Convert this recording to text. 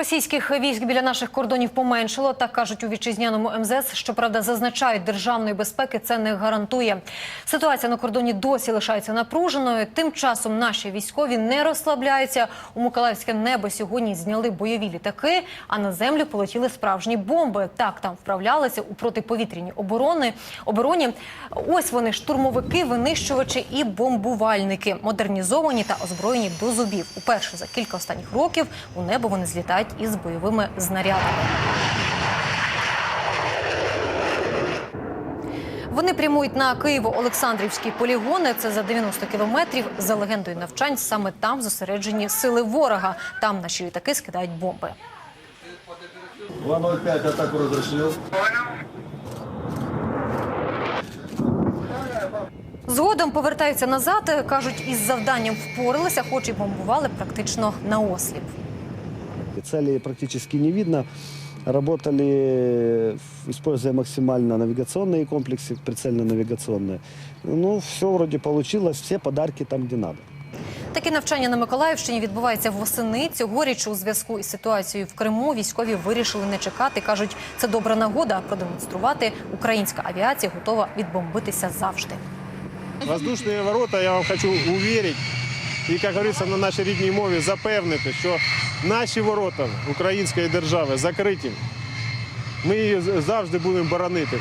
Російських військ біля наших кордонів поменшало, так кажуть у вітчизняному МЗС. Щоправда, зазначають, державної безпеки це не гарантує. Ситуація на кордоні досі лишається напруженою. Тим часом наші військові не розслабляються. У Миколаївське небо сьогодні зняли бойові літаки, а на землю полетіли справжні бомби. Так там вправлялися у протиповітряній оборони обороні. Ось вони штурмовики, винищувачі і бомбувальники, модернізовані та озброєні до зубів. Уперше за кілька останніх років у небо вони злітають із бойовими знарядами. Вони прямують на Києво-Олександрівські полігони. Це за 90 кілометрів. За легендою навчань саме там зосереджені сили ворога. Там наші літаки скидають бомби. 205 атаку разрешил. Згодом повертаються назад. кажуть, із завданням впоралися, хоч і бомбували практично наосліп Цели практически не видно. Работали, используя максимально навигационные комплексы, прицельно-навигационные. Ну, все вроде получилось, все подарки там, где надо. Такі навчання на Миколаївщині відбуваються восени. Цьогоріч у зв'язку із ситуацією в Криму військові вирішили не чекати. кажуть, це добра нагода продемонструвати. Українська авіація готова відбомбитися завжди. Воздушные ворота, я вам хочу уверить, і, як говориться, на нашій рідній мові запевнити, що наші ворота української держави закриті. Ми її завжди будемо боронити.